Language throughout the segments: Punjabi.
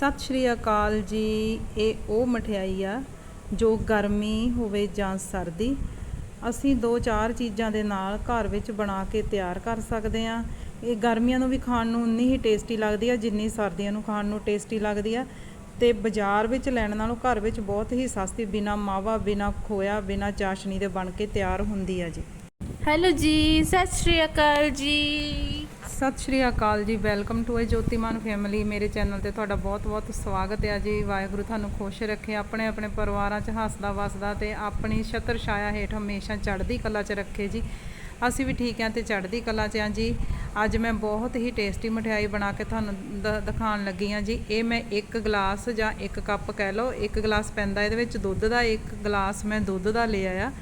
ਸਤਿ ਸ਼੍ਰੀ ਅਕਾਲ ਜੀ। ਇਹ ਉਹ ਮਠਿਆਈ ਆ ਜੋ ਗਰਮੀ ਹੋਵੇ ਜਾਂ ਸਰਦੀ, ਅਸੀਂ ਦੋ ਚਾਰ ਚੀਜ਼ਾਂ ਦੇ ਨਾਲ ਘਰ ਵਿੱਚ ਬਣਾ ਕੇ ਤਿਆਰ ਕਰ ਸਕਦੇ ਆ ਇਹ ਗਰਮੀਆਂ ਨੂੰ ਵੀ ਖਾਣ ਨੂੰ ਉਨੀ ਹੀ ਟੇਸਟੀ ਲੱਗਦੀ ਆ, ਜਿੰਨੀ ਸਰਦੀਆਂ ਨੂੰ ਖਾਣ ਨੂੰ ਟੇਸਟੀ ਲੱਗਦੀ ਆ। ਤੇ ਬਾਜ਼ਾਰ ਵਿੱਚ ਲੈਣ ਨਾਲੋਂ ਘਰ ਵਿੱਚ ਬਹੁਤ ਹੀ ਸਸਤੀ, ਬਿਨਾ ਮਾਵਾ, ਬਿਨਾ ਖੋਇਆ, ਬਿਨਾ ਚਾਸ਼ਨੀ ਦੇ ਬਣ ਕੇ ਤਿਆਰ ਹੁੰਦੀ ਆ ਜੀ। ਹੈਲੋ ਜੀ, ਸਤਿ ਸ਼੍ਰੀ ਅਕਾਲ ਜੀ। ਸਤਿ ਸ਼੍ਰੀ ਅਕਾਲ ਜੀ, welcome to uh Jotiman family ਮੇਰੇ ਚੈਨਲ ਤੇ ਤੁਹਾਡਾ ਬਹੁਤ-ਬਹੁਤ ਸਵਾਗਤ ਹੈ ਜੀ। ਵਾਹਿਗੁਰੂ ਤੁਹਾਨੂੰ ਖੁਸ਼ ਰੱਖੇ ਆਪਣੇ ਆਪਣੇ ਪਰਿਵਾਰਾਂ 'ਚ ਹੱਸਦਾ ਵਸਦਾ ਤੇ ਆਪਣੀ ਛਤਰ ਛਾਇਆ ਹੇਠ ਹਮੇਸ਼ਾ ਚੜ੍ਹਦੀ ਕਲਾ 'ਚ ਰੱਖੇ ਜੀ। ਅਸੀਂ ਵੀ ਠੀਕ ਹਾਂ ਤੇ ਚੜ੍ਹਦੀ ਕਲਾ 'ਚ ਹਾਂ ਜੀ। ਅੱਜ ਮੈਂ ਬਹੁਤ ਹੀ ਟੇਸਟੀ ਮਠਿਆਈ ਬਣਾ ਕੇ ਤੁਹਾਨੂੰ ਦ- ਦਿਖਾਉਣ ਲੱਗੀ ਹਾਂ ਜੀ। ਇਹ ਮੈਂ ਇੱਕ ਗਲਾਸ ਜਾਂ ਇੱਕ ਕੱਪ ਕਹਿ ਲਓ, ਇੱਕ ਗਲਾਸ ਪੈਂਦਾ ਇਹਦੇ ਵਿੱਚ ਦੁੱਧ ਦਾ, ਇੱਕ ਗਲਾਸ ਮੈਂ ਦੁੱਧ ਦਾ ਲਿਆ ਆ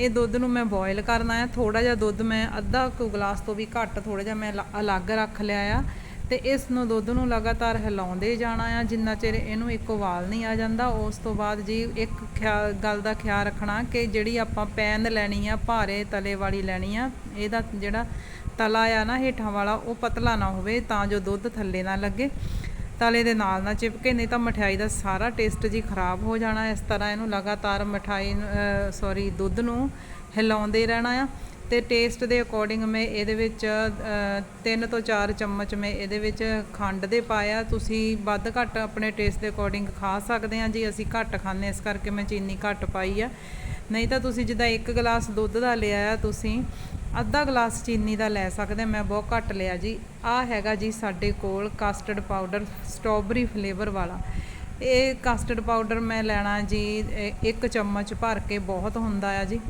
ਇਹ ਦੁੱਧ ਨੂੰ ਮੈਂ ਬੋਇਲ ਕਰਨਾ ਹੈ। ਥੋੜਾ ਜਿਹਾ ਦੁੱਧ ਮੈਂ ਅੱਧਾ ਕੁ ਗਲਾਸ ਤੋਂ ਵੀ ਘੱਟ ਥੋੜਾ ਜਿਹਾ ਮੈਂ ਲ- ਅਲੱਗ ਰੱਖ ਲਿਆ ਆ। ਤੇ ਇਸ ਨੂੰ ਦੁੱਧ ਨੂੰ ਲਗਾਤਾਰ ਹਿਲਾਉਂਦੇ ਜਾਣਾ ਆ। ਜਿੰਨਾ ਚਿਰ ਇਹਨੂੰ ਇੱਕ ਉਬਾਲ ਨਹੀਂ ਆ ਜਾਂਦਾ, ਉਸ ਤੋਂ ਬਾਅਦ ਜੀ ਇੱਕ ਖਿਆ- ਗੱਲ ਦਾ ਖਿਆਲ ਰੱਖਣਾ ਕਿ ਜਿਹੜੀ ਆਪਾਂ ਪੈਨ ਲੈਣੀ ਆ, ਭਾਰੇ ਤਲੇ ਵਾਲੀ ਲੈਣੀ ਆ, ਇਹਦਾ ਜਿਹੜਾ ਤਲਾ ਆ ਨਾ, ਹੇਠਾਂ ਵਾਲਾ, ਉਹ ਪਤਲਾ ਨਾ ਹੋਵੇ ਤਾਂ ਜੋ ਦੁੱਧ ਥੱਲੇ ਨਾ ਲੱਗੇ। ਤਲੇ ਦੇ ਨਾਲ ਨਾ ਚਿਪਕੇ, ਨਹੀਂ ਤਾਂ ਮਠਿਆਈ ਦਾ ਸਾਰਾ ਟੇਸਟ ਜੀ ਖਰਾਬ ਹੋ ਜਾਣਾ। ਇਸ ਤਰ੍ਹਾਂ ਇਹਨੂੰ ਲਗਾਤਾਰ ਮਠਾਈ ਸੌਰੀ ਦੁੱਧ ਨੂੰ ਹਿਲਾਉਂਦੇ ਰਹਿਣਾ ਆ। ਤੇ ਟੇਸਟ ਦੇ ਅਕੋਰਡਿੰਗ ਮੈਂ ਇਹਦੇ ਵਿੱਚ 3 ਤੋਂ 4 ਚਮਚ ਮੈਂ ਇਹਦੇ ਵਿੱਚ ਖੰਡ ਦੇ ਪਾਇਆ। ਤੁਸੀਂ ਵੱਧ ਘੱਟ ਆਪਣੇ ਟੇਸਟ ਦੇ ਅਕੋਰਡਿੰਗ ਖਾ ਸਕਦੇ ਆ ਜੀ। ਅਸੀਂ ਘੱਟ ਖਾਂਦੇ ਇਸ ਕਰਕੇ ਮੈਂ ਚੀਨੀ ਘੱਟ ਪਾਈ ਆ। ਨਹੀਂ ਤਾਂ ਤੁਸੀਂ ਜਿੱਦਾਂ ਇੱਕ ਗਲਾਸ ਦੁੱਧ ਦਾ ਲਿਆ ਆ ਤੁਸੀਂ ਅੱਧਾ ਗਲਾਸ ਚੀਨੀ ਦਾ ਲੈ ਸਕਦੇ, ਮੈਂ ਬਹੁਤ ਘੱਟ ਲਿਆ ਜੀ। ਆ ਹੈਗਾ ਜੀ ਸਾਡੇ ਕੋਲ ਕਸਟਰਡ ਪਾਊਡਰ ਸਟ੍ਰਾਬੇਰੀ ਫਲੇਵਰ ਵਾਲਾ। ਇਹ ਕਸਟਰਡ ਪਾਊਡਰ ਮੈਂ ਲੈਣਾ ਜੀ ਇੱਕ ਚਮਚ ਭਰ ਕੇ ਬਹੁਤ ਹੁੰਦਾ ਆ ਜੀ।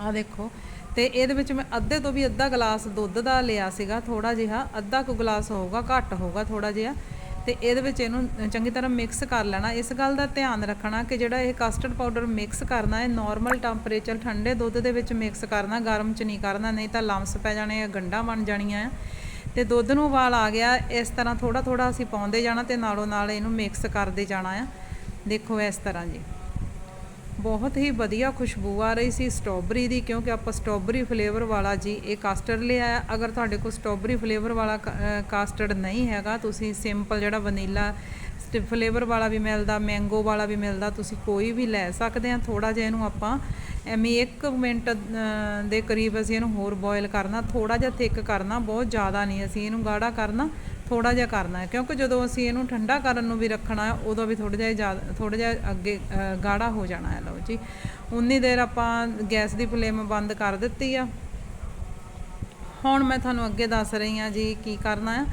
ਆ ਦੇਖੋ, ਤੇ ਇਹਦੇ ਵਿੱਚ ਮੈਂ ਅੱਧੇ ਤੋਂ ਵੀ ਅੱਧਾ ਗਲਾਸ ਦੁੱਧ ਦਾ ਲਿਆ ਸੀਗਾ ਥੋੜਾ ਜਿਹਾ, ਅੱਧਾ ਕੁ ਗਲਾਸ ਹੋਊਗਾ, ਘੱਟ ਹੋਊਗਾ ਥੋੜਾ ਜਿਹਾ। ਤੇ ਇਹਦੇ ਵਿੱਚ ਇਹਨੂੰ ਚੰਗੀ ਤਰ੍ਹਾਂ ਮਿਕਸ ਕਰ ਲੈਣਾ। ਇਸ ਗੱਲ ਦਾ ਧਿਆਨ ਰੱਖਣਾ ਕਿ ਜਿਹੜਾ ਇਹ ਕਸਟਰਡ ਪਾਊਡਰ ਮਿਕਸ ਕਰਨਾ ਹੈ ਨਾਰਮਲ ਟੈਂਪਰੇਚਰ ਠੰਡੇ ਦੁੱਧ ਦੇ ਵਿੱਚ ਮਿਕਸ ਕਰਨਾ, ਗਰਮ ਚ ਨਹੀਂ ਕਰਨਾ, ਨਹੀਂ ਤਾਂ ਲੰਮਸ ਪੈ ਜਾਣੇ ਆ, ਗੰਢਾਂ ਬਣ ਜਾਣੀਆਂ ਆ। ਤੇ ਦੁੱਧ ਨੂੰ ਉਬਾਲ ਆ ਗਿਆ, ਇਸ ਤਰ੍ਹਾਂ ਥੋੜਾ ਥੋੜਾ ਅਸੀਂ ਪਾਉਂਦੇ ਜਾਣਾ ਤੇ ਨਾਲੋਂ ਨਾਲ ਇਹਨੂੰ ਮਿਕਸ ਕਰਦੇ ਜਾਣਾ ਆ। ਦੇਖੋ ਇਸ ਤਰ੍ਹਾਂ ਜੀ। ਬਹੁਤ ਹੀ ਵਧੀਆ ਖੁਸ਼ਬੂ ਆ ਰਹੀ ਸੀ ਸਟ੍ਰਾਬੇਰੀ ਦੀ, ਕਿਉਂਕਿ ਆਪਾਂ ਸਟ੍ਰਾਬੇਰੀ ਫਲੇਵਰ ਵਾਲਾ ਜੀ ਇਹ ਕਾਸਟਰਡ ਲਿਆ ਅਗਰ ਤੁਹਾਡੇ ਕੋਲ ਸਟ੍ਰਾਬੇਰੀ ਫਲੇਵਰ ਵਾਲਾ ਕਾਸਟਰਡ ਨਹੀਂ ਹੈਗਾ, ਤੁਸੀਂ ਸਿੰਪਲ ਜਿਹੜਾ ਵਨੀਲਾ ਫਲੇਵਰ ਵਾਲਾ ਵੀ ਮਿਲਦਾ ਮੈਂਗੋ ਵਾਲਾ ਵੀ ਮਿਲਦਾ, ਤੁਸੀਂ ਕੋਈ ਵੀ ਲੈ ਸਕਦੇ ਆ। ਥੋੜਾ ਜਿਹਾ ਇਹਨੂੰ ਆਪਾਂ ਐਵੇਂ 1 ਮਿੰਟ ਦੇ ਕਰੀਬ ਅਸੀਂ ਇਹਨੂੰ ਹੋਰ ਬੋਇਲ ਕਰਨਾ ਥੋੜਾ ਜਿਹਾ ਥਿਕ ਕਰਨਾ, ਬਹੁਤ ਜ਼ਿਆਦਾ ਨਹੀਂ ਅਸੀਂ ਇਹਨੂੰ ਗਾੜਾ ਕਰਨਾ। ਥੋੜਾ ਜਿਹਾ ਕਰਨਾ ਹੈ ਕਿਉਂਕਿ ਜਦੋਂ ਅਸੀਂ ਇਹਨੂੰ ਠੰਡਾ ਕਰਨ ਨੂੰ ਵੀ ਰੱਖਣਾ ਹੈ ਉਦੋਂ ਵੀ ਥੋੜਾ ਜਿਹਾ ਜ਼ਿਆਦਾ ਥੋੜਾ ਜਿਹਾ ਅੱਗੇ ਗਾੜਾ ਹੋ ਜਾਣਾ ਹੈ ਲਓ ਜੀ। ਉਨੀ ਦੇਰ ਆਪਾਂ ਗੈਸ ਦੀ ਫਲੇਮ ਬੰਦ ਕਰ ਦਿੱਤੀ ਆ। ਹੁਣ ਮੈਂ ਤੁਹਾਨੂੰ ਅੱਗੇ ਦੱਸ ਰਹੀ ਹਾਂ ਜੀ ਕੀ ਕਰਨਾ ਹੈ।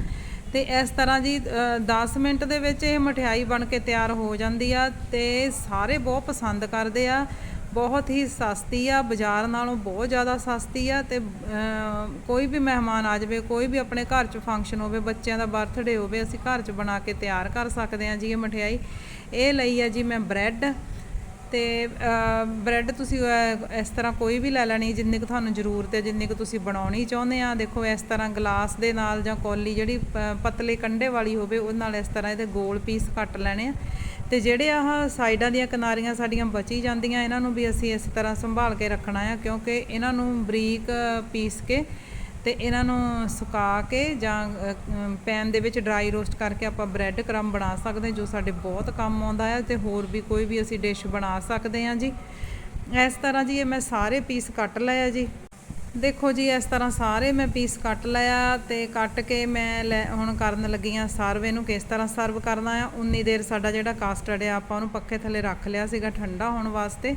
ਤੇ ਇਸ ਤਰ੍ਹਾਂ ਜੀ ਅ, 10 ਮਿੰਟ ਦੇ ਵਿੱਚ ਇਹ ਮਠਿਆਈ ਬਣ ਕੇ ਤਿਆਰ ਹੋ ਜਾਂਦੀ ਆ ਤੇ ਸਾਰੇ ਬਹੁਤ ਪਸੰਦ ਕਰਦੇ ਆ। ਬਹੁਤ ਹੀ ਸਸਤੀ ਆ, ਬਾਜ਼ਾਰ ਨਾਲੋਂ ਬਹੁਤ ਜ਼ਿਆਦਾ ਸਸਤੀ ਆ ਤੇ ਕੋਈ ਵੀ ਮਹਿਮਾਨ ਆ ਜਾਵੇ, ਕੋਈ ਵੀ ਆਪਣੇ ਘਰ 'ਚ ਫੰਕਸ਼ਨ ਹੋਵੇ, ਬੱਚਿਆਂ ਦਾ ਬਰਥਡੇ ਹੋਵੇ, ਅਸੀਂ ਘਰ 'ਚ ਬਣਾ ਕੇ ਤਿਆਰ ਕਰ ਸਕਦੇ ਆ ਜੀ ਇਹ ਮਠਿਆਈ। ਇਹ ਲਈ ਆ ਜੀ ਮੈਂ ਬ੍ਰੈਡ ਤੇ ਬ੍ਰੈਡ ਤੁਸੀਂ ਇਸ ਤਰ੍ਹਾਂ ਕੋਈ ਵੀ ਲੈ ਲੈਣੀ, ਜਿੰਨੀ ਕੁ ਤੁਹਾਨੂੰ ਜ਼ਰੂਰਤ ਹੈ, ਜਿੰਨੀ ਕੁ ਤੁਸੀਂ ਬਣਾਉਣੀ ਚਾਹੁੰਦੇ ਆ, ਦੇਖੋ ਇਸ ਤਰ੍ਹਾਂ ਗਲਾਸ ਦੇ ਨਾਲ ਜਾਂ ਕੌਲੀ ਜਿਹੜੀ ਪ- ਪਤਲੇ ਕੰਡੇ ਵਾਲੀ ਹੋਵੇ ਉਹ ਨਾਲ ਇਸ ਤਰ੍ਹਾਂ ਇਹਦੇ ਗੋਲ ਪੀਸ ਕੱਟ ਲੈਣੇ ਆ। ਤੇ ਜਿਹੜੇ ਆਹ ਸਾਈਡਾਂ ਦੀਆਂ ਕਿਨਾਰੀਆਂ ਸਾਡੀਆਂ ਬਚੀ ਜਾਂਦੀਆਂ, ਇਹਨਾਂ ਨੂੰ ਵੀ ਅਸੀਂ ਇਸ ਤਰ੍ਹਾਂ ਸੰਭਾਲ ਕੇ ਰੱਖਣਾ ਆ, ਕਿਉਂਕਿ ਇਹਨਾਂ ਨੂੰ ਬਰੀਕ ਪੀਸ ਕੇ ਤੇ ਇਹਨਾਂ ਨੂੰ ਸੁਕਾ ਕੇ ਜਾਂ ਪੈਨ ਦੇ ਵਿੱਚ ਡਰਾਈ ਰੋਸਟ ਕਰਕੇ ਆਪਾਂ ਬ੍ਰੈਡ ਕਰਮ ਬਣਾ ਸਕਦੇ ਜੋ ਸਾਡੇ ਬਹੁਤ ਕੰਮ ਆਉਂਦਾ ਹੈ ਤੇ ਹੋਰ ਵੀ ਕੋਈ ਵੀ ਅਸੀਂ ਡਿਸ਼ ਬਣਾ ਸਕਦੇ ਹਾਂ ਜੀ। ਇਸ ਤਰ੍ਹਾਂ ਜੀ ਇਹ ਮੈਂ ਸਾਰੇ ਪੀਸ ਕੱਟ ਲਏ ਜੀ। ਦੇਖੋ ਜੀ, ਇਸ ਤਰ੍ਹਾਂ ਸਾਰੇ ਮੈਂ ਪੀਸ ਕੱਟ ਲਿਆ ਤੇ ਕੱਟ ਕੇ ਮੈਂ ਲੈ- ਹੁਣ ਕਰਨ ਲੱਗੀ ਆ ਸਰਵ ਇਹਨੂੰ ਕਿਸ ਤਰ੍ਹਾਂ ਸਰਵ ਕਰਨਾ ਆ। ਉਨੀ ਦੇਰ ਸਾਡਾ ਜਿਹੜਾ ਕਾਸਟਰਡ ਆ, ਆਪਾਂ ਉਹਨੂੰ ਪੱਖੇ ਥੱਲੇ ਰੱਖ ਲਿਆ ਸੀਗਾ ਠੰਡਾ ਹੋਣ ਵਾਸਤੇ।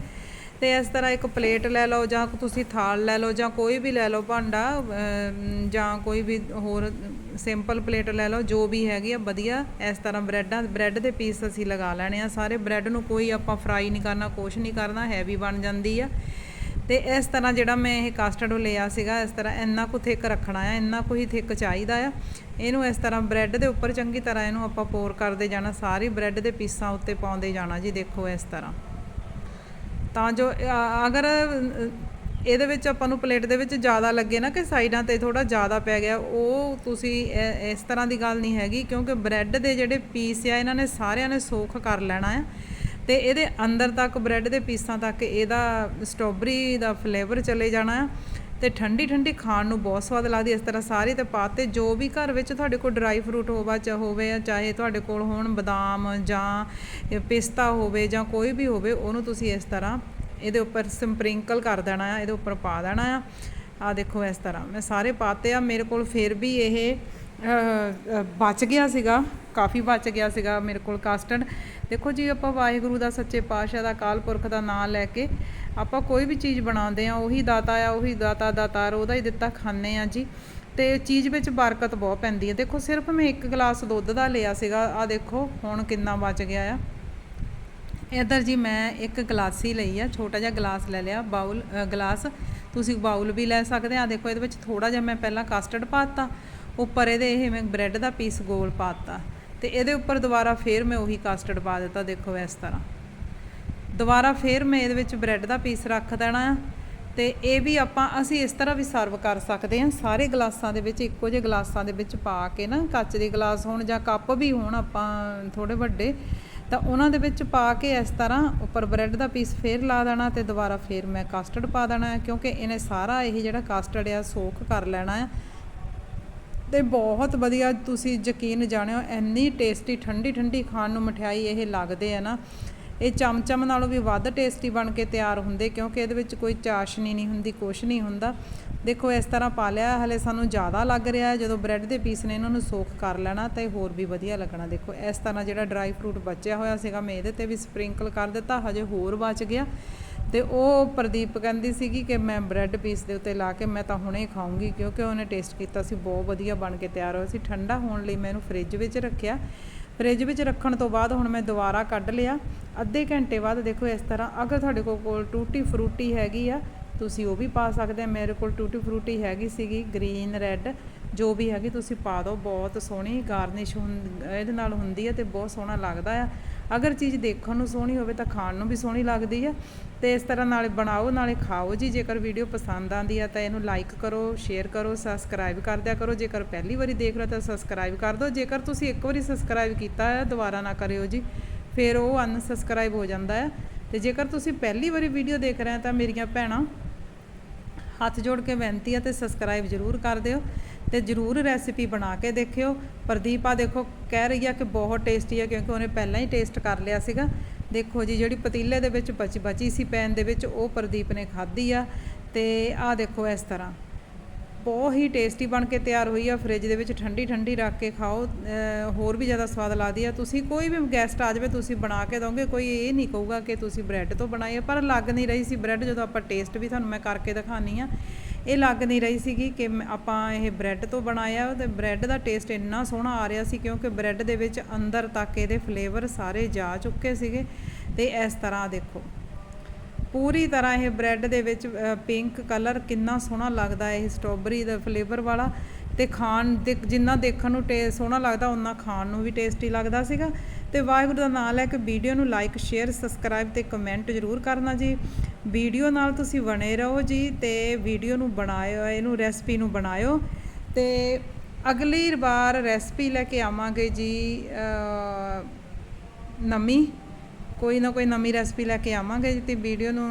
ਤੇ ਇਸ ਤਰ੍ਹਾਂ ਇੱਕ ਪਲੇਟ ਲੈ ਲਓ ਜਾਂ ਤੁਸੀਂ ਥਾਲ ਲੈ ਲਓ ਜਾਂ ਕੋਈ ਵੀ ਲੈ ਲਓ ਭਾਂਡਾ ਜਾਂ ਕੋਈ ਵੀ ਹੋਰ ਸਿੰਪਲ ਪਲੇਟ ਲੈ ਲਓ, ਜੋ ਵੀ ਹੈਗੀ ਆ, ਵਧੀਆ। ਇਸ ਤਰ੍ਹਾਂ ਬ੍ਰੈਡਾਂ, ਬ੍ਰੈਡ ਦੇ ਪੀਸ ਅਸੀਂ ਲਗਾ ਲੈਣੇ ਆ ਸਾਰੇ। ਬ੍ਰੈਡ ਨੂੰ ਕੋਈ ਆਪਾਂ ਫਰਾਈ ਨਹੀਂ ਕਰਨਾ, ਕੁਛ ਨਹੀਂ ਕਰਨਾ ਹੈਵੀ ਬਣ ਜਾਂਦੀ ਆ। ਤੇ ਇਸ ਤਰ੍ਹਾਂ ਜਿਹੜਾ ਮੈਂ ਇਹ ਕਾਸਟਰਡ ਲਿਆ ਸੀਗਾ, ਇਸ ਤਰ੍ਹਾਂ ਇੰਨਾ ਕੁ ਥਿਕ ਰੱਖਣਾ ਆ, ਇੰਨਾ ਕੁ ਹੀ ਥਿਕ ਚਾਹੀਦਾ ਆ। ਇਹਨੂੰ ਇਸ ਤਰ੍ਹਾਂ ਬ੍ਰੈਡ ਦੇ ਉੱਪਰ ਚੰਗੀ ਤਰ੍ਹਾਂ ਇਹਨੂੰ ਆਪਾਂ ਪੋਰ ਕਰਦੇ ਜਾਣਾ, ਸਾਰੀ ਬ੍ਰੈਡ ਦੇ ਪੀਸਾਂ ਉੱਤੇ ਪਾਉਂਦੇ ਜਾਣਾ ਜੀ, ਦੇਖੋ ਇਸ ਤਰ੍ਹਾਂ। ਤਾਂ ਜੋ ਅਗਰ ਇਹਦੇ ਵਿੱਚ ਆਪਾਂ ਨੂੰ ਪਲੇਟ ਦੇ ਵਿੱਚ ਜ਼ਿਆਦਾ ਲੱਗੇ ਨਾ ਕਿ ਸਾਈਡਾਂ ਤੇ ਥੋੜਾ ਜ਼ਿਆਦਾ ਪੈ ਗਿਆ, ਉਹ ਤੁਸੀਂ ਇਸ ਤਰ੍ਹਾਂ ਦੀ ਗੱਲ ਨਹੀਂ ਹੈਗੀ, ਕਿਉਂਕਿ ਬ੍ਰੈਡ ਦੇ ਜਿਹੜੇ ਪੀਸ ਆ, ਇਹਨਾਂ ਨੇ ਸਾਰਿਆਂ ਨੇ ਸੋਖ ਕਰ ਲੈਣਾ ਆ। ਤੇ ਇਹਦੇ ਅੰਦਰ ਤੱਕ, ਬ੍ਰੈਡ ਦੇ ਪੀਸਾਂ ਤੱਕ, ਇਹਦਾ ਸਟ੍ਰਾਬੇਰੀ ਦਾ ਫਲੇਵਰ ਚਲੇ ਜਾਣਾ ਆ। ਤੇ ਠੰਡੀ ਠੰਡੀ ਖਾਣ ਨੂੰ ਬਹੁਤ ਸਵਾਦ ਲੱਗਦੀ ਇਸ ਤਰ੍ਹਾਂ ਸਾਰੇ ਤੇ ਪਾਤੇ ਜੋ ਵੀ ਘਰ ਵਿੱਚ ਤੁਹਾਡੇ ਕੋਲ ਡਰਾਈ ਫਰੂਟ ਹੋਵਾ ਚਾ ਹੋਵੇ ਜਾਂ ਚਾਹੇ ਤੁਹਾਡੇ ਕੋਲ ਹੋਣ ਬਦਾਮ ਜਾਂ ਪਿਸਤਾ ਹੋਵੇ ਜਾਂ ਕੋਈ ਵੀ ਹੋਵੇ, ਉਹਨੂੰ ਤੁਸੀਂ ਇਸ ਤਰ੍ਹਾਂ ਇਹਦੇ ਉੱਪਰ ਸਪ੍ਰਿੰਕਲ ਕਰ ਦੇਣਾ ਆ, ਇਹਦੇ ਉੱਪਰ ਪਾ ਦੇਣਾ ਆ। ਆ ਦੇਖੋ ਇਸ ਤਰ੍ਹਾਂ ਮੈਂ ਸਾਰੇ ਪਾਤੇ ਆ। ਮੇਰੇ ਕੋਲ ਫਿਰ ਵੀ ਇਹ ਬਚ ਗਿਆ ਸੀਗਾ, ਕਾਫੀ ਬਚ ਗਿਆ ਸੀਗਾ ਮੇਰੇ ਕੋਲ ਕਾਸਟਰਡ ਦੇਖੋ ਜੀ, ਆਪਾਂ ਵਾਹਿਗੁਰੂ ਦਾ ਸੱਚੇ ਪਾਤਸ਼ਾਹ ਦਾ ਕਾਲ ਪੁਰਖ ਦਾ ਨਾਮ ਲੈ ਕੇ ਆਪਾਂ ਕੋਈ ਵੀ ਚੀਜ਼ ਬਣਾਉਂਦੇ ਆ ਉਹੀ ਦਾਤਾ ਆ, ਉਹੀ ਦਾਤਾ ਦਾਤਾਰ, ਉਹਦਾ ਹੀ ਦਿੱਤਾ ਖਾਂਦੇ ਆ ਜੀ। ਤੇ ਚੀਜ਼ ਵਿੱਚ ਬਰਕਤ ਬਹੁਤ ਪੈਂਦੀ ਹੈ। ਦੇਖੋ, ਸਿਰਫ ਮੈਂ ਇੱਕ ਗਲਾਸ ਦੁੱਧ ਦਾ ਲਿਆ ਸੀਗਾ ਆ ਦੇਖੋ, ਹੁਣ ਕਿੰਨਾ ਬਚ ਗਿਆ ਆ। ਇੱਧਰ ਜੀ ਮੈਂ ਇੱਕ ਗਲਾਸੀ ਲਈ ਆ, ਛੋਟਾ ਜਿਹਾ ਗਲਾਸ ਲੈ ਲਿਆ ਬਾਉਲ ਗਲਾਸ। ਤੁਸੀਂ ਬਾਉਲ ਵੀ ਲੈ ਸਕਦੇ ਆ। ਦੇਖੋ, ਇਹਦੇ ਵਿੱਚ ਥੋੜਾ ਜਿਹਾ ਮੈਂ ਪਹਿਲਾਂ ਕਸਟਰਡ ਪਾਤਾ ਉੱਪਰ ਇਹਦੇ ਇਹ ਮੈਂ ਬ੍ਰੈਡ ਦਾ ਪੀਸ ਗੋਲ ਪਾਤਾ ਤੇ ਇਹਦੇ ਉੱਪਰ ਦੁਬਾਰਾ ਫੇਰ ਮੈਂ ਉਹੀ ਕਸਟਰਡ ਪਾ ਦਿੱਤਾ, ਦੇਖੋ, ਇਸ ਤਰ੍ਹਾਂ। ਦੁਬਾਰਾ ਫੇਰ ਮੈਂ ਇਹਦੇ ਵਿੱਚ ਬ੍ਰੈਡ ਦਾ ਪੀਸ ਰੱਖ ਦੇਣਾ ਆ। ਤੇ ਇਹ ਵੀ ਆਪਾਂ, ਅਸੀਂ ਇਸ ਤਰ੍ਹਾਂ ਵੀ ਸਰਵ ਕਰ ਸਕਦੇ ਹਾਂ। ਸਾਰੇ ਗਲਾਸਾਂ ਦੇ ਵਿੱਚ, ਇੱਕੋ ਜਿਹੇ ਗਲਾਸਾਂ ਦੇ ਵਿੱਚ ਪਾ ਕੇ ਨਾ, ਕੱਚ ਦੇ ਗਲਾਸ ਹੋਣ ਜਾਂ ਕੱਪ ਵੀ ਹੋਣ, ਆਪਾਂ ਥੋੜੇ ਵੱਡੇ, ਤਾਂ ਉਹਨਾਂ ਦੇ ਵਿੱਚ ਪਾ ਕੇ ਇਸ ਤਰ੍ਹਾਂ ਉੱਪਰ ਬ੍ਰੈਡ ਦਾ ਪੀਸ ਫੇਰ ਲਾ ਦੇਣਾ ਤੇ ਦੁਬਾਰਾ ਫੇਰ ਮੈਂ ਕਸਟਰਡ ਪਾ ਦੇਣਾ ਹੈ ਕਿਉਂਕਿ ਇਹਨੇ ਸਾਰਾ ਇਹ ਜਿਹੜਾ ਕਸਟਰਡ ਆ, ਸੋਖ ਕਰ ਲੈਣਾ ਹੈ ਤੇ ਬਹੁਤ ਵਧੀਆ ਤੁਸੀਂ ਯਕੀਨ ਜਾਣਿਓ, ਇੰਨੀ ਟੇਸਟੀ ਠੰਡੀ ਠੰਡੀ ਖਾਣ ਨੂੰ ਮਠਿਆਈ ਇਹ ਲੱਗਦੇ ਆ ਨਾ। ਇਹ ਚਮਚਮ ਨਾਲੋਂ ਵੀ ਵੱਧ ਟੇਸਟੀ ਬਣ ਕੇ ਤਿਆਰ ਹੁੰਦੇ, ਕਿਉਂਕਿ ਇਹਦੇ ਵਿੱਚ ਕੋਈ ਚਾਸ਼ਨੀ ਨਹੀਂ ਹੁੰਦੀ, ਕੁਛ ਨਹੀਂ ਹੁੰਦਾ। ਦੇਖੋ, ਇਸ ਤਰ੍ਹਾਂ ਪਾ ਲਿਆ, ਹਲੇ ਸਾਨੂੰ ਜ਼ਿਆਦਾ ਲੱਗ ਰਿਹਾ ਜਦੋਂ ਬ੍ਰੈਡ ਦੇ ਪੀਸ ਨੇ ਇਹਨਾਂ ਨੂੰ ਸੋਖ ਕਰ ਲੈਣਾ, ਤਾਂ ਇਹ ਹੋਰ ਵੀ ਵਧੀਆ ਲੱਗਣਾ। ਦੇਖੋ, ਇਸ ਤਰ੍ਹਾਂ ਜਿਹੜਾ ਡਰਾਈ ਫਰੂਟ ਬਚਿਆ ਹੋਇਆ ਸੀਗਾ ਮੈਂ ਇਹਦੇ ਤੇ ਵੀ ਸਪ੍ਰਿੰਕਲ ਕਰ ਦਿੱਤਾ, ਹਜੇ ਹੋਰ ਬਚ ਗਿਆ। ਤੇ ਉਹ ਪ੍ਰਦੀਪ ਕਹਿੰਦੀ ਸੀਗੀ ਕਿ ਮੈਂ ਬ੍ਰੈਡ ਪੀਸ ਦੇ ਉੱਤੇ ਲਾ ਕੇ ਮੈਂ ਤਾਂ ਹੁਣੇ ਹੀ ਖਾਊਂਗੀ, ਕਿਉਂਕਿ ਉਹਨੇ ਟੇਸਟ ਕੀਤਾ ਸੀ, ਬਹੁਤ ਵਧੀਆ ਬਣ ਕੇ ਤਿਆਰ ਹੋਇਆ ਸੀ। ਠੰਡਾ ਹੋਣ ਲਈ ਮੈਂ ਇਹਨੂੰ ਫ੍ਰਿਜ ਵਿੱਚ ਰੱਖਿਆ। ਫ੍ਰਿਜ ਵਿੱਚ ਰੱਖਣ ਤੋਂ ਬਾਅਦ ਹੁਣ ਮੈਂ ਦੁਬਾਰਾ ਕੱਢ ਲਿਆ। ਅੱਧੇ ਘੰਟੇ ਬਾਅਦ ਦੇਖੋ ਇਸ ਤਰ੍ਹਾਂ, ਅਗਰ ਤੁਹਾਡੇ ਕੋਲ ਕੋਲ ਟੂਟੀ ਫਰੂਟੀ ਹੈਗੀ ਆ, ਤੁਸੀਂ ਉਹ ਵੀ ਪਾ ਸਕਦੇ ਆ। ਮੇਰੇ ਕੋਲ ਟੂਟੀ ਫਰੂਟੀ ਹੈਗੀ ਸੀਗੀ ਗ੍ਰੀਨ ਰੈੱਡ, ਜੋ ਵੀ ਹੈਗੀ ਤੁਸੀਂ ਪਾ ਦਿਓ। ਬਹੁਤ ਸੋਹਣੀ ਗਾਰਨਿਸ਼ ਇਹਦੇ ਨਾਲ ਹੁੰਦੀ ਹੈ ਤੇ ਬਹੁਤ ਸੋਹਣਾ ਲੱਗਦਾ ਆ। ਅਗਰ ਚੀਜ਼ ਦੇਖਣ ਨੂੰ ਸੋਹਣੀ ਹੋਵੇ ਤਾਂ ਖਾਣ ਨੂੰ ਵੀ ਸੋਹਣੀ ਲੱਗਦੀ ਆ। ਤੇ ਇਸ ਤਰ੍ਹਾਂ ਨਾਲੇ ਬਣਾਓ, ਨਾਲੇ ਖਾਓ ਜੀ। ਜੇਕਰ ਵੀਡੀਓ ਪਸੰਦ ਆਂਦੀ ਆ ਤਾਂ ਇਹਨੂੰ ਲਾਈਕ ਕਰੋ ਸ਼ੇਅਰ ਕਰੋ ਸਬਸਕ੍ਰਾਈਬ ਕਰ ਦਿਆ ਕਰੋ। ਜੇਕਰ ਪਹਿਲੀ ਵਾਰੀ ਦੇਖ ਰਹੇ ਹੋ ਤਾਂ ਸਬਸਕ੍ਰਾਈਬ ਕਰ ਦਿਓ। ਜੇਕਰ ਤੁਸੀਂ ਇੱਕ ਵਾਰੀ ਸਬਸਕ੍ਰਾਈਬ ਕੀਤਾ ਹੈ ਦੁਬਾਰਾ ਨਾ ਕਰਿਓ ਜੀ, ਫਿਰ ਉਹ ਅਨਸਬਸਕ੍ਰਾਈਬ ਹੋ ਜਾਂਦਾ ਹੈ ਤੇ ਜੇਕਰ ਤੁਸੀਂ ਪਹਿਲੀ ਵਾਰੀ ਵੀਡੀਓ ਦੇਖ ਰਹੇ ਹੋ ਤਾਂ ਮੇਰੀਆਂ ਭੈਣਾਂ ਹੱਥ ਜੋੜ ਕੇ ਬੇਨਤੀ ਹੈ ਤੇ ਸਬਸਕ੍ਰਾਈਬ ਜਰੂਰ ਕਰ ਦਿਓ। ਤੇ ਜਰੂਰ ਰੈਸਿਪੀ ਬਣਾ ਕੇ ਦੇਖਿਓ। ਪ੍ਰਦੀਪ ਆ ਦੇਖੋ, ਕਹਿ ਰਹੀ ਆ ਕਿ ਬਹੁਤ ਟੇਸਟੀ ਆ ਕਿਉਂਕਿ ਉਹਨੇ ਪਹਿਲਾਂ ਹੀ ਟੇਸਟ ਕਰ ਲਿਆ ਸੀਗਾ। ਦੇਖੋ ਜੀ, ਜਿਹੜੀ ਪਤੀਲੇ ਦੇ ਵਿੱਚ ਬਚ, ਬਚੀ ਸੀ ਪੈਨ ਦੇ ਵਿੱਚ, ਉਹ ਪ੍ਰਦੀਪ ਨੇ ਖਾਧੀ ਆ। ਤੇ ਆ ਦੇਖੋ ਇਸ ਤਰ੍ਹਾਂ। ਬਹੁਤ ਹੀ ਟੇਸਟੀ ਬਣ ਕੇ ਤਿਆਰ ਹੋਈ ਆ। ਫ੍ਰਿਜ ਦੇ ਵਿੱਚ ਠੰਡੀ ਠੰਡੀ ਰੱਖ ਕੇ ਖਾਓ। ਹੋਰ ਵੀ ਜ਼ਿਆਦਾ ਸਵਾਦ ਲੱਗਦੀ ਆ। ਤੁਸੀਂ ਕੋਈ ਵੀ ਗੈਸਟ ਆ ਜਾਵੇ, ਤੁਸੀਂ ਬਣਾ ਕੇ ਦੋਗੇ ਕੋਈ ਇਹ ਨਹੀਂ ਕਹੂਗਾ ਕਿ ਤੁਸੀਂ ਬ੍ਰੈਡ ਤੋਂ ਬਣਾਈ ਆ, ਪਰ ਲੱਗ ਨਹੀਂ ਰਹੀ ਸੀ ਬ੍ਰੈਡ ਜਦੋਂ ਆਪਾਂ ਟੇਸਟ ਵੀ ਤੁਹਾਨੂੰ ਮੈਂ ਕਰਕੇ ਦਿਖਾਨੀ ਆ ਇਹ ਲੱਗ ਨਹੀਂ ਰਹੀ ਸੀਗੀ ਕਿ ਮ- ਆਪਾਂ ਇਹ ਬ੍ਰੈਡ ਤੋਂ ਬਣਾਇਆ ਤੇ ਬ੍ਰੈਡ ਦਾ ਟੇਸਟ ਇੰਨਾ ਸੋਹਣਾ ਆ ਰਿਹਾ ਸੀ ਕਿਉਂਕਿ ਬ੍ਰੈਡ ਦੇ ਵਿੱਚ ਅੰਦਰ ਤੱਕ ਇਹਦੇ ਫਲੇਵਰ ਸਾਰੇ ਜਾ ਚੁੱਕੇ ਸੀਗੇ ਤੇ ਇਸ ਤਰ੍ਹਾਂ ਦੇਖੋ। ਪੂਰੀ ਤਰ੍ਹਾਂ ਇਹ ਬ੍ਰੈਡ ਦੇ ਵਿੱਚ ਪਿੰਕ ਕਲਰ ਕਿੰਨਾ ਸੋਹਣਾ ਲੱਗਦਾ ਹੈ ਇਹ ਸਟ੍ਰਾਬੇਰੀ ਦਾ ਫਲੇਵਰ ਵਾਲਾ ਤੇ ਖਾਣ ਦੇ ਜਿੰਨਾ ਦੇਖਣ ਨੂੰ ਟੇ ਸੋਹਣਾ ਲੱਗਦਾ ਉਨਾ ਖਾਣ ਨੂੰ ਵੀ ਟੇਸਟੀ ਲੱਗਦਾ ਸੀਗਾ। ਤੇ ਵਾਹਿਗੁਰੂ ਦਾ ਨਾਮ ਲੈ ਕੇ ਵੀਡੀਓ ਨੂੰ ਲਾਈਕ ਸ਼ੇਅਰ ਸਬਸਕ੍ਰਾਈਬ ਤੇ ਕਮੈਂਟ ਜ਼ਰੂਰ ਕਰਨਾ ਜੀ। ਵੀਡੀਓ ਨਾਲ ਤੁਸੀਂ ਬਣੇ ਰਹੋ ਜੀ ਤੇ ਵੀਡੀਓ ਨੂੰ ਬਣਾਇਓ, ਇਹਨੂੰ ਰੈਸਪੀ ਨੂੰ ਬਣਾਇਓ। ਤੇ ਅਗਲੀ ਵਾਰ ਰੈਸਪੀ ਲੈ ਕੇ ਆਵਾਂਗੇ ਜੀ ਨਮੀ ਕੋਈ ਨਾ ਕੋਈ ਨਵੀਂ ਰੈਸਪੀ ਲੈ ਕੇ ਆਵਾਂਗੇ ਜੀ ਤੇ ਵੀਡੀਓ ਨੂੰ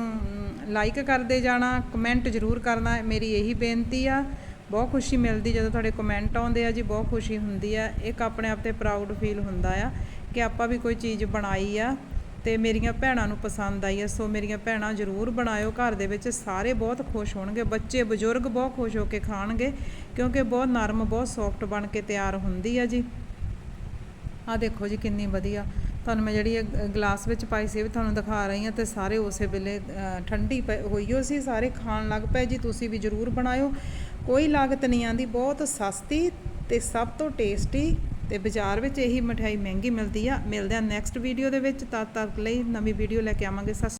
ਲਾਈਕ ਕਰਦੇ ਜਾਣਾ ਕਮੈਂਟ ਜ਼ਰੂਰ ਕਰਨਾ, ਮੇਰੀ ਇਹੀ ਬੇਨਤੀ ਆ। ਬਹੁਤ ਖੁਸ਼ੀ ਮਿਲਦੀ ਜਦੋਂ ਤੁਹਾਡੇ ਕਮੈਂਟ ਆਉਂਦੇ ਆ ਜੀ, ਬਹੁਤ ਖੁਸ਼ੀ ਹੁੰਦੀ ਆ। ਇੱਕ ਆਪਣੇ ਆਪ ਤੇ ਪ੍ਰਾਊਡ ਫੀਲ ਹੁੰਦਾ ਆ। ਕਿ ਆਪਾਂ ਵੀ ਕੋਈ ਚੀਜ਼ ਬਣਾਈ ਆ ਤੇ ਮੇਰੀਆਂ ਭੈਣਾਂ ਨੂੰ ਪਸੰਦ ਆਈ ਆ, ਸੋ ਮੇਰੀਆਂ ਭੈਣਾਂ ਜ਼ਰੂਰ ਬਣਾਇਓ। ਘਰ ਦੇ ਵਿੱਚ ਸਾਰੇ ਬਹੁਤ ਖੁਸ਼ ਹੋਣਗੇ, ਬੱਚੇ ਬਜ਼ੁਰਗ ਬਹੁਤ ਖੁਸ਼ ਹੋ ਕੇ ਖਾਣਗੇ, ਕਿਉਂਕਿ ਬਹੁਤ ਨਰਮ, ਬਹੁਤ ਸੌਫਟ ਬਣ ਕੇ ਤਿਆਰ ਹੁੰਦੀ ਆ ਜੀ। ਆ ਦੇਖੋ ਜੀ ਕਿੰਨੀ ਵਧੀਆ। ਤੁਹਾਨੂੰ ਮੈਂ ਜਿਹੜੀ ਇਹ ਗਲਾਸ ਵਿੱਚ ਪਾਈ ਸੀ ਵੀ ਤੁਹਾਨੂੰ ਦਿਖਾ ਰਹੀ ਹਾਂ ਤੇ ਸਾਰੇ ਉਸੇ ਵੇਲੇ ਠੰਡੀ ਪਈ ਹੋਈ ਹੋ ਸੀ, ਸਾਰੇ ਖਾਣ ਲੱਗ ਪਏ ਜੀ, ਤੁਸੀਂ ਵੀ ਜ਼ਰੂਰ ਬਣਾਇਓ। ਕੋਈ ਲਾਗਤ ਨਹੀਂ ਆਂਦੀ, ਬਹੁਤ ਸਸਤੀ ਤੇ ਸਭ ਤੋਂ ਟੇਸਟੀ ਤੇ ਬਾਜ਼ਾਰ ਵਿੱਚ ਇਹੀ ਮਠਿਆਈ ਮਹਿੰਗੀ ਮਿਲਦੀ ਆ। ਮਿਲਦੇ ਆ ਨੈਕਸਟ ਵੀਡੀਓ ਦੇ ਵਿੱਚ। ਤਦ ਤੱਕ ਲਈ ਨਵੀਂ ਵੀਡੀਓ ਲੈ ਕੇ ਆਵਾਂਗੇ। ਸਤਿ